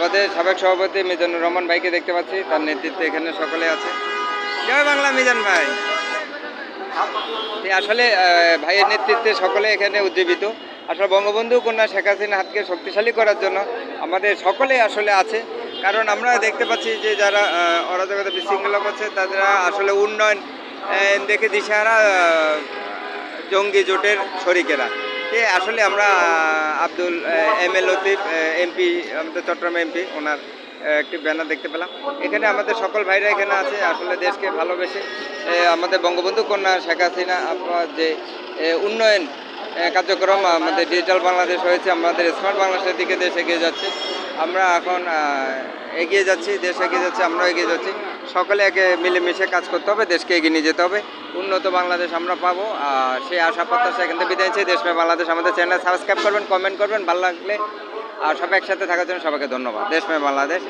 আমাদের সাবেক সভাপতি মিজানুর রহমান ভাইকে দেখতে পাচ্ছি, তার নেতৃত্বে এখানে সকলে আছে। জয় বাংলা, মিজান ভাই। আসলে ভাইয়ের নেতৃত্বে সকলে এখানে উজ্জীবিত। আসলে বঙ্গবন্ধু কন্যা শেখ হাসিনা হাতকে শক্তিশালী করার জন্য আমাদের সকলে আসলে আছে। কারণ আমরা দেখতে পাচ্ছি যে যারা অরাজকতা বিশৃঙ্খলা করছে, তারা আসলে উন্নয়ন দেখে দিশাহারা জঙ্গি জোটের শরিকেরা। এ আসলে আমরা Abdul M L Latif MP, আমাদের চট্টগ্রাম এমপি, ওনার একটি ব্যানার দেখতে পেলাম। এখানে আমাদের সকল ভাইরা এখানে আছে, আসলে দেশকে ভালোবেসে। আমাদের বঙ্গবন্ধু কন্যা শেখ হাসিনা, আপনার যে উন্নয়ন কার্যক্রম, আমাদের ডিজিটাল বাংলাদেশ হয়েছে, আমাদের স্মার্ট বাংলাদেশের দিকে দেশ এগিয়ে যাচ্ছে। আমরা এখন এগিয়ে যাচ্ছি, দেশ এগিয়ে যাচ্ছে আমরা এগিয়ে যাচ্ছি। সকলে একে মিলেমিশে কাজ করতে হবে, দেশকে এগিয়ে নিয়ে যেতে হবে। উন্নত বাংলাদেশ আমরা পাবো, আর সেই আশা প্রত্যাশা এখান থেকে বিদায় দেশমে বাংলাদেশ, আমাদের চ্যানেল সাবস্ক্রাইব করবেন কমেন্ট করবেন, ভালো লাগলে আর সবাই একসাথে থাকার জন্য সবাইকে ধন্যবাদ। দেশমে বাংলাদেশ।